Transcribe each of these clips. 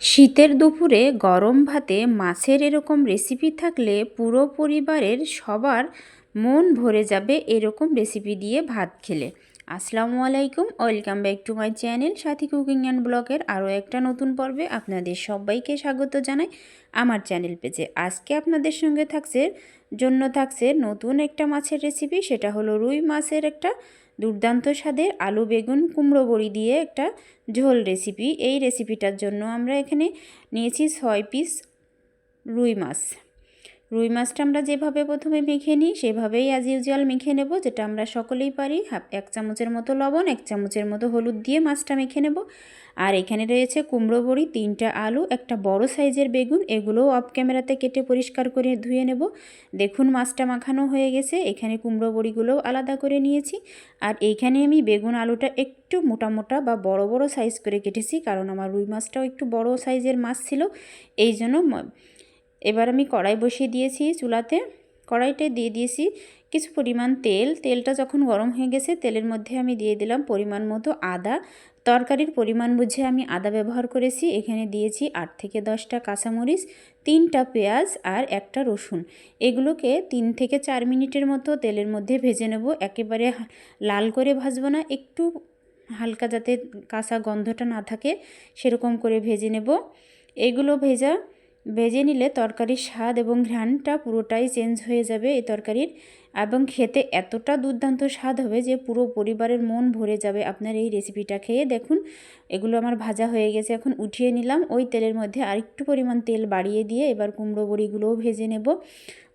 শীতের দুপুরে গরম ভাতে মাছের এরকম রেসিপি থাকলে পুরো পরিবারের সবার মন ভরে যাবে এরকম রেসিপি দিয়ে ভাত খেলে। আসসালামু আলাইকুম, welcome back to my channel Sathi cooking and ব্লগের আরও একটা নতুন পর্বে আপনাদের সবাইকে স্বাগত জানাই আমার চ্যানেল পেজে। আজকে আপনাদের সঙ্গে থাকছে, জন্য থাকছে নতুন একটা মাছের রেসিপি সেটা হলো রুই মাছের একটা দুর্দান্ত স্বাদের আলু, বেগুন, কুমড়ো বড়ি দিয়ে একটা ঝোল রেসিপি এই রেসিপিটার জন্য আমরা এখানে নিয়েছি ছয় পিস রুই মাছ। রুই মাছটা আমরা যেভাবে প্রথমে মেখে নিই, সেভাবেই অ্যাজ ইউজুয়াল মেখে নেব, যেটা আমরা সকলেই পারি। হাফ, এক চামচের মতো লবণ, এক চামচের মতো হলুদ দিয়ে মাছটা মেখে নেব। আর এখানে রয়েছে কুমড়ো বড়ি, তিনটা আলু, একটা বড় সাইজের বেগুন, এগুলোও অফ ক্যামেরাতে কেটে পরিষ্কার করে ধুয়ে নেব। দেখুন মাছটা মাখানো হয়ে গেছে, এখানে কুমড়ো বড়িগুলোও আলাদা করে নিয়েছি। আর এইখানে আমি বেগুন আলুটা একটু মোটা মোটা বা বড় বড় সাইজ করে কেটেছি, কারণ আমার রুই মাছটাও একটু বড় সাইজের মাছ ছিল এই জন্য এবার আমি কড়াই বসিয়ে দিয়েছি চুলাতে। কড়াইতে দিয়ে দিয়েছি কিছু পরিমাণ তেল। তেলটা যখন গরম হয়ে গেছে, তেলের মধ্যে আমি দিয়ে দিলাম পরিমাণ মতো আদা। তরকারির পরিমাণ বুঝে আমি আদা ব্যবহার করেছি। এখানে দিয়েছি আট থেকে দশটা কাঁচামরিচ, তিনটা পেঁয়াজ আর একটা রসুন। এগুলোকে তিন থেকে চার মিনিটের মতো তেলের মধ্যে ভেজে নেব। একেবারে লাল করে ভাজবো না। একটু হালকা যাতে কাঁচা গন্ধটা না থাকে, সেরকম করে ভেজে নেব। এগুলো ভেজা ভেজে নিলে তরকারির স্বাদ এবং ঘ্রাণটা পুরোটাই চেঞ্জ হয়ে যাবে এই তরকারির। এবং খেতে এতটা দুর্দান্ত স্বাদ হবে যে পুরো পরিবারের মন ভরে যাবে আপনার এই রেসিপিটা খেয়ে। দেখুন, এগুলো আমার ভাজা হয়ে গেছে। এখন উঠিয়ে নিলাম। ওই তেলের মধ্যে আরেকটু পরিমাণ তেল বাড়িয়ে দিয়ে এবার কুমড়ো বড়িগুলোও ভেজে নেব।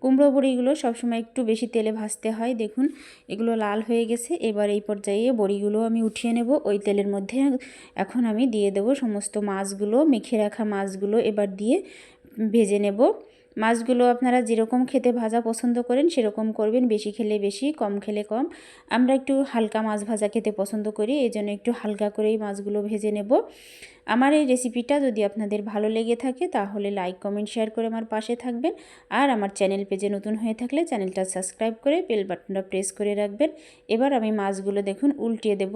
কুমড়ো বড়িগুলো সবসময় একটু বেশি তেলে ভাজতে হয়। দেখুন, এগুলো লাল হয়ে গেছে। এবার এই পর্যায়ে বড়িগুলো আমি উঠিয়ে নেব। ওই তেলের মধ্যে এখন আমি দিয়ে দেব সমস্ত মাছগুলো, মেখে রাখা মাছগুলো এবার দিয়ে ভেজে নেব। মাছগুলো আপনারা যেরকম খেতে ভাজা পছন্দ করেন, সেরকম করবেন। বেশি খেলে বেশি, কম খেলে কম। আমরা একটু হালকা মাছ ভাজা খেতে পছন্দ করি, এই জন্য একটু হালকা করেই মাছগুলো ভেজে নেব। আমার এই রেসিপিটা যদি আপনাদের ভালো লেগে থাকে, তাহলে লাইক, কমেন্ট, শেয়ার করে আমার পাশে থাকবেন। আর আমার চ্যানেল পেজে নতুন হয়ে থাকলে চ্যানেলটা সাবস্ক্রাইব করে বেল বাটনটা প্রেস করে রাখবেন। এবার আমি মাছগুলো দেখুন, উল্টিয়ে দেব।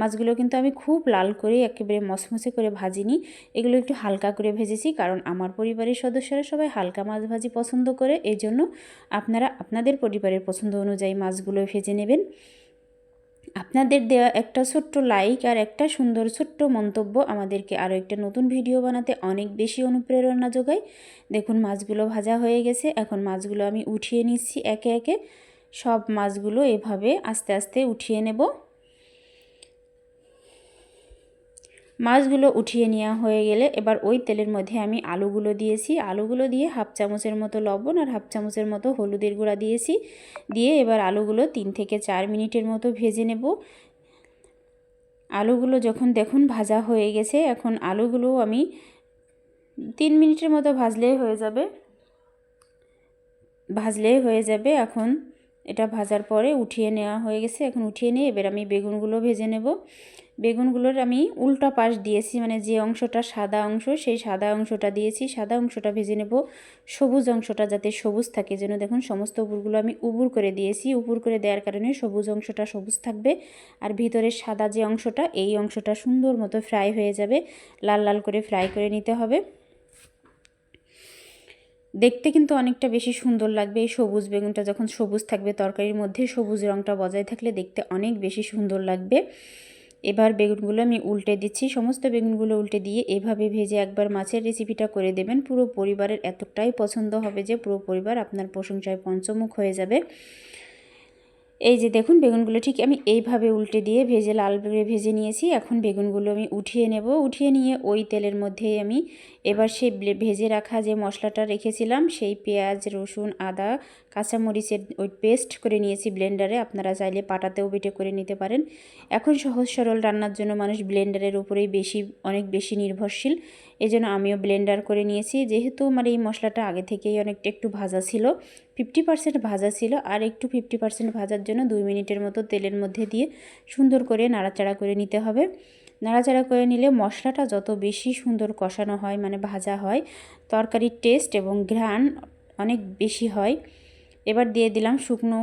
মাছগুলো কিন্তু আমি খুব লাল করে একেবারে মসমসে করে ভাজিনি। এগুলো একটু হালকা করে ভেজেছি, কারণ আমার পরিবারের সদস্যরা সবাই হালকা মাছ ভাজি পছন্দ করে এই জন্য আপনারা আপনাদের পরিবারের পছন্দ অনুযায়ী মাছগুলো ভেজে নেবেন। আপনাদের দেওয়া একটা ছোট্ট লাইক আর একটা সুন্দর ছোট্ট মন্তব্য আমাদেরকে আরও একটা নতুন ভিডিও বানাতে অনেক বেশি অনুপ্রেরণা যোগায়। দেখুন, মাছগুলো ভাজা হয়ে গেছে। এখন মাছগুলো আমি উঠিয়ে নিচ্ছি একে একে। সব মাছগুলো এভাবে আস্তে আস্তে উঠিয়ে নেব। মাছগুলো উঠিয়ে নেওয়া হয়ে গেলে এবার ওই তেলের মধ্যে আমি আলুগুলো দিয়েছি। আলুগুলো দিয়ে হাফ চামচের মতো লবণ আর হাফ চামচের মতো হলুদের গুঁড়া দিয়েছি। দিয়ে এবার আলুগুলো তিন থেকে চার মিনিটের মতো ভেজে নেব। আলুগুলো যখন দেখুন ভাজা হয়ে গেছে, এখন আলুগুলো আমি তিন মিনিটের মতো ভাজলেই হয়ে যাবে। ভাজলেই হয়ে যাবে এখন এটা ভাজার পরে উঠিয়ে নেওয়া হয়ে গেছে। এখন উঠিয়ে নিয়ে এবার আমি বেগুনগুলো ভেজে নেব। বেগুনগুলোর আমি উল্টা পাশ দিয়েছি মানে যে অংশটা সাদা অংশ, সেই সাদা অংশটা দিয়েছি। সাদা অংশটা ভেজে নেব। সবুজ অংশটা যাতে সবুজ থাকে। যেন দেখুন সমস্ত উপুরগুলো আমি উপুর করে দিয়েছি। উপুর করে দেওয়ার কারণে সবুজ অংশটা সবুজ থাকবে। আর ভিতরের সাদা যে অংশটা, এই অংশটা সুন্দর মতো ফ্রাই হয়ে যাবে। লাল লাল করে ফ্রাই করে নিতে হবে। দেখতে কিন্তু অনেকটা বেশি সুন্দর লাগবে। এই সবুজ বেগুনটা যখন সবুজ থাকবে, তরকারির মধ্যে সবুজ রঙটা বজায় থাকলে দেখতে অনেক বেশি সুন্দর লাগবে। এবার বেগুনগুলো আমি উল্টে দিচ্ছি। সমস্ত বেগুনগুলো উল্টে দিয়ে এভাবে ভেজে একবার মাছের রেসিপিটা করে দেবেন। পুরো পরিবারের এতটাই পছন্দ হবে যে পুরো পরিবার আপনার প্রশংসায় পঞ্চমুখ হয়ে যাবে। এই যে দেখুন, বেগুনগুলো ঠিক আমি এইভাবে উল্টে দিয়ে ভেজে, লাল ভেজে নিয়েছি। এখন বেগুনগুলো আমি উঠিয়ে নেব। উঠিয়ে নিয়ে ওই তেলের মধ্যেই আমি এবার সেই ভেজে রাখা যে মশলাটা রেখেছিলাম, সেই পেঁয়াজ, রসুন, আদা, কাঁচামরিচের ওই পেস্ট করে নিয়েছি ব্লেন্ডারে। আপনারা চাইলে পাটাতেও বেটে করে নিতে পারেন। এখন সহজ সরল রান্নার জন্য মানুষ ব্লেন্ডারের উপরেই বেশি, অনেক বেশি নির্ভরশীল। এই জন্য আমিও ব্লেন্ডার করে নিয়েছি। যেহেতু আমার এই মশলাটা আগে থেকেই অনেকটা একটু ভাজা ছিল ফিফটি পার্সেন্ট ভাজা ছিল, আর একটু ফিফটি পার্সেন্ট ভাজার জন্য দুই মিনিটের মতো তেলের মধ্যে দিয়ে সুন্দর করে নাড়াচাড়া করে নিতে হবে। নাড়াচাড়া করে নিলে মশলাটা যত বেশি সুন্দর কষানো হয় মানে ভাজা হয় তরকারির টেস্ট এবং ঘ্রাণ অনেক বেশি হয়। এবার দিয়ে দিলাম শুকনো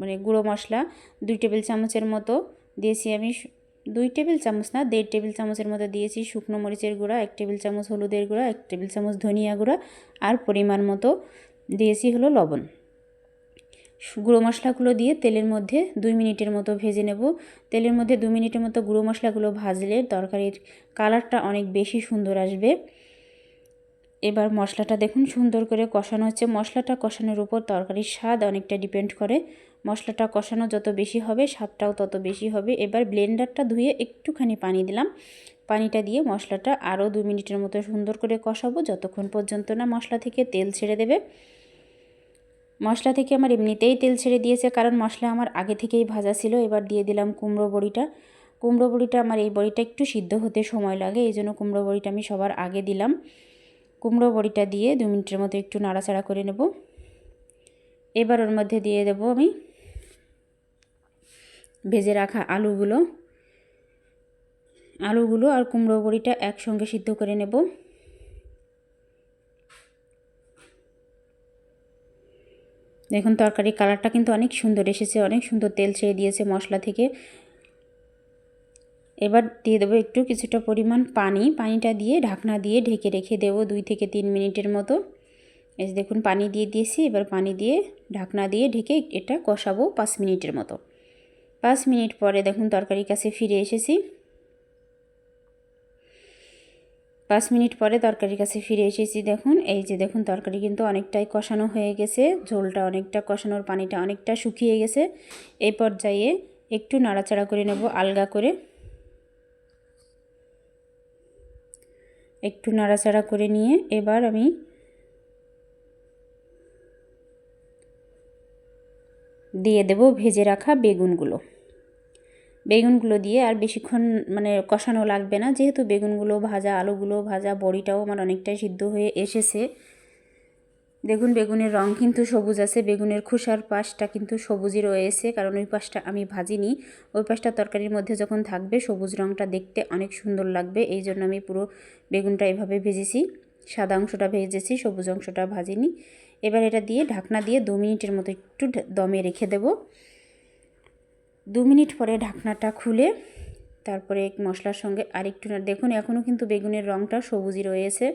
মানে গুঁড়ো মশলা দুই টেবিল চামচের মতো। দিয়েছি আমি দুই টেবিল চামচ না, দেড় টেবিল চামচের মতো দিয়েছি শুকনো মরিচের গুঁড়া, এক টেবিল চামচ হলুদের গুঁড়া, এক টেবিল চামচ ধনিয়া গুঁড়া আর পরিমাণ মতো। দিয়েছি হলো লবণ। গুঁড়ো মশলাগুলো দিয়ে তেলের মধ্যে দুই মিনিটের মতো ভেজে নেব। তেলের মধ্যে দু মিনিটের মতো গুঁড়ো মশলাগুলো ভাজলে তরকারির কালারটা অনেক বেশি সুন্দর আসবে। এবার মশলাটা দেখুন সুন্দর করে কষানো হচ্ছে। মশলাটা কষানোর উপর তরকারির স্বাদ অনেকটা ডিপেন্ড করে। মশলাটা কষানো যত বেশি হবে, স্বাদটাও তত বেশি হবে। এবার ব্লেন্ডারটা ধুয়ে একটুখানি পানি দিলাম। পানিটা দিয়ে মশলাটা আরও দু মিনিটের মতো সুন্দর করে কষাবো। যতক্ষণ পর্যন্ত না মশলা থেকে তেল ছেড়ে দেবে। মশলা থেকে আমার এমনিতেই তেল ছেড়ে দিয়েছে, কারণ মশলা আমার আগে থেকেই ভাজা ছিল। এবার দিয়ে দিলাম কুমড়ো বড়িটা। কুমড়ো বড়িটা আমার এই বড়িটা একটু সিদ্ধ হতে সময় লাগে, এই জন্য কুমড়ো বড়িটা আমি সবার আগে দিলাম। কুমড়ো বড়িটা দিয়ে দু মিনিটের মতো একটু নাড়াচাড়া করে নেব। এবার ওর মধ্যে দিয়ে দেব আমি ভেজে রাখা আলুগুলো। আলুগুলো আর কুমড়ো বড়িটা একসঙ্গে সিদ্ধ করে নেব। দেখুন তরকারির কালারটা কিন্তু অনেক সুন্দর এসেছে, অনেক সুন্দর তেল ছেড়ে দিয়েছে মশলা থেকে। এবার দিয়ে দেবো একটু কিছুটা পরিমাণ পানি। পানিটা দিয়ে ঢাকনা দিয়ে ঢেকে রেখে দেবো দুই থেকে তিন মিনিটের মতো। এই দেখুন, পানি দিয়ে দিয়েছি, এবার পানি দিয়ে ঢাকনা দিয়ে ঢেকে এটা কষাবো পাঁচ মিনিটের মতো। পাঁচ মিনিট পরে দেখুন, তরকারির কাছে ফিরে এসেছি। পাঁচ মিনিট পরে তরকারির কাছে ফিরে এসেছি দেখুন। এই যে দেখুন, তরকারি কিন্তু অনেকটাই কষানো হয়ে গেছে। ঝোলটা অনেকটা কষানোর পানিটা অনেকটা শুকিয়ে গেছে। এই পর্যায়ে একটু নাড়াচাড়া করে নেব, আলগা করে। একটু নাড়াচাড়া করে নিয়ে এবার আমি দিয়ে দেব ভেজে রাখা বেগুনগুলো। বেগুনগুলো দিয়ে আর বেশিক্ষণ মানে কষানো লাগবে না। যেহেতু বেগুনগুলো ভাজা, আলুগুলো ভাজা, বড়িটাও আমার অনেকটাই সিদ্ধ হয়ে এসেছে। দেখুন, বেগুনের রং কিন্তু সবুজ আছে। বেগুনের খোসার পাশটা কিন্তু সবুজই রয়েছে, কারণ ওই পাশটা আমি ভাজিনি। ওই পাশটা তরকারির মধ্যে যখন থাকবে, সবুজ রংটা দেখতে অনেক সুন্দর লাগবে। এই জন্য আমি পুরো বেগুনটা এভাবে ভেজেছি। সাদা অংশটা ভেজেছি, সবুজ অংশটা ভাজিনি। এবার এটা দিয়ে ঢাকনা দিয়ে দু মিনিটের মতো একটু দমে রেখে দেব। দু মিনিট পরে ঢাকনাটা খুলে তারপরে মশলার সঙ্গে আরেকটু দেখুন এখনও কিন্তু বেগুনের রঙটা সবুজই রয়েছে।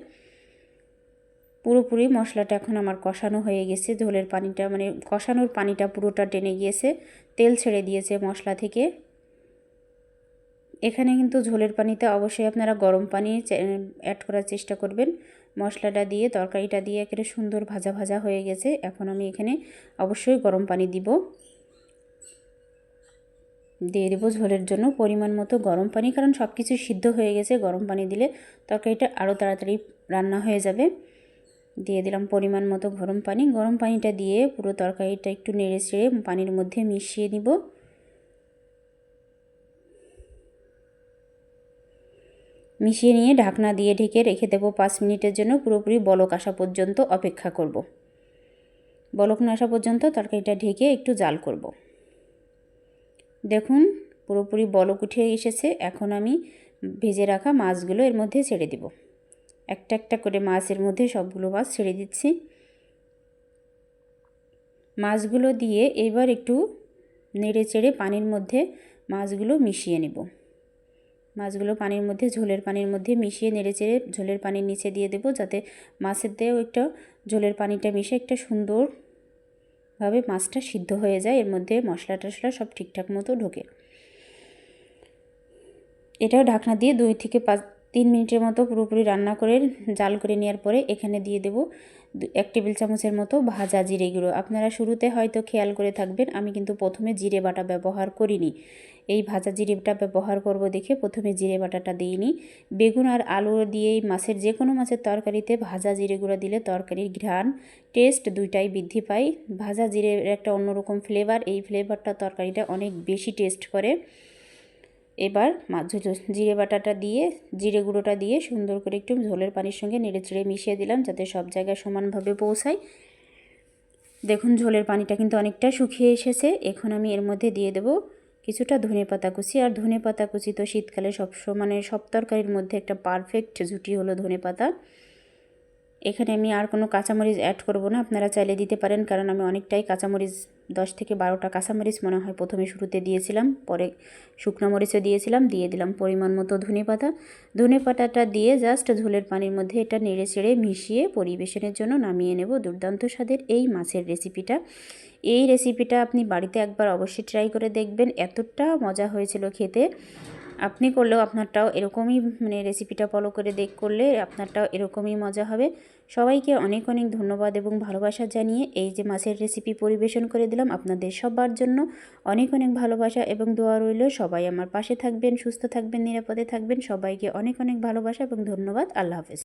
পুরোপুরি মশলাটা এখন আমার কষানো হয়ে গেছে। ঝোলের পানিটা মানে কষানোর পানিটা পুরোটা টেনে গিয়েছে। তেল ছেড়ে দিয়েছে মশলা থেকে। এখানে কিন্তু ঝোলের পানিতে অবশ্যই আপনারা গরম পানি অ্যাড করার চেষ্টা করবেন। মশলাটা দিয়ে, তরকারিটা দিয়ে একেবারে সুন্দর ভাজা ভাজা হয়ে গেছে। এখন আমি এখানে অবশ্যই গরম পানি দিব। দিয়ে দেবো ঝোলের জন্য পরিমাণ মতো গরম পানি, কারণ সব কিছু সিদ্ধ হয়ে গেছে, গরম পানি দিলে তরকারিটা আরও তাড়াতাড়ি রান্না হয়ে যাবে দিয়ে দিলাম পরিমাণ মতো গরম পানি, গরম পানিটা দিয়ে পুরো তরকারিটা একটু নেড়ে চেড়ে পানির মধ্যে মিশিয়ে নিব মিশিয়ে নিয়ে ঢাকনা দিয়ে ঢেকে রেখে দেবো পাঁচ মিনিটের জন্য, পুরোপুরি বলক আসা পর্যন্ত অপেক্ষা করব। বলক না আসা পর্যন্ত তরকারিটা ঢেকে একটু জাল করব। দেখুন, পুরোপুরি বলক উঠে এসেছে। এখন আমি ভেজে রাখা মাছগুলো এর মধ্যে ছেড়ে দেব। একটা একটা করে মাছের মধ্যে সবগুলো মাছ ছেড়ে দিচ্ছি। মাছগুলো দিয়ে এবার একটু নেড়ে চেড়ে পানির মধ্যে মাছগুলো মিশিয়ে নেব। মাছগুলো পানির মধ্যে, ঝোলের পানির মধ্যে মিশিয়ে নেড়ে চেড়ে ঝোলের পানির নিচে দিয়ে দেবো যাতে মাছের দিয়েও একটা ঝোলের পানিটা মিশে একটা সুন্দরভাবে মাছটা সিদ্ধ হয়ে যায়, এর মধ্যে মশলা টশলা সব ঠিকঠাক মতো ঢোকে। এটাও ঢাকনা দিয়ে দুই থেকে পাঁচ, তিন মিনিটের মতো পুরোপুরি রান্না করে, জাল করে নেওয়ার পরে এখানে দিয়ে দেব এক টেবিল চামচের মতো ভাজা জিরে গুঁড়ো। আপনারা শুরুতে হয়তো খেয়াল করে থাকবেন, আমি কিন্তু প্রথমে জিরে বাটা ব্যবহার করিনি। এই ভাজা জিরেটা ব্যবহার করব দেখে প্রথমে জিরে বাটাটা দিইনি বেগুন আর আলু দিয়েই মাছের যে কোনো মাছের তরকারিতে ভাজা জিরে গুঁড়ো দিলে তরকারির ঘ্রাণ, টেস্ট দুইটাই বৃদ্ধি পায়। ভাজা জিরের একটা অন্যরকম ফ্লেভার, এই ফ্লেভারটা তরকারিটা অনেক বেশি টেস্ট করে। এবার জিরে বাটাটা দিয়ে, জিরে গুঁড়োটা দিয়ে সুন্দর করে একটু ঝোলের পানির সঙ্গে নেড়ে চেড়ে মিশিয়ে দিলাম যাতে সব জায়গায় সমানভাবে পৌঁছায়। দেখুন, ঝোলের পানিটা কিন্তু অনেকটা শুকিয়ে এসেছে। এখন আমি এর মধ্যে দিয়ে দেব কিছুটা ধনে পাতা কুচি। আর ধনে পাতা কুচি তো শীতকালে সব মানে সব তরকারির মধ্যে একটা পারফেক্ট জুটি হলো ধনে পাতা। এখানে আমি আর কোনো কাঁচামরিচ অ্যাড করব না। আপনারা চাইলে দিতে পারেন, কারণ আমি অনেকটাই কাঁচামরিচ, দশ থেকে বারোটা কাঁচামরিচ মনে হয় প্রথমে শুরুতে দিয়েছিলাম, পরে শুকনো মরিচও দিয়েছিলাম, দিয়ে দিলাম পরিমাণ মতো ধনে পাতা। ধনে পাতাটা দিয়ে জাস্ট ঝোলের পানির মধ্যে এটা নেড়ে চেড়ে মিশিয়ে পরিবেশনের জন্য নামিয়ে নেব দুর্দান্ত স্বাদের এই মাছের রেসিপিটা এই রেসিপিটা আপনি বাড়িতে একবার অবশ্যই ট্রাই করে দেখবেন, এতটা মজা হয়েছিল খেতে। আপনি করলেও আপনারটাও এরকমই মানে রেসিপিটা ফলো করে দেখ, করলে আপনারটাও এরকমই মজা হবে। সবাইকে অনেক অনেক ধন্যবাদ এবং ভালোবাসা জানিয়ে এই যে মাছের রেসিপি পরিবেশন করে দিলাম আপনাদের সবার জন্য। অনেক অনেক ভালোবাসা এবং দোয়া রইল। সবাই আমার পাশে থাকবেন, সুস্থ থাকবেন, নিরাপদে থাকবেন। সবাইকে অনেক অনেক ভালোবাসা এবং ধন্যবাদ। আল্লাহ হাফেজ।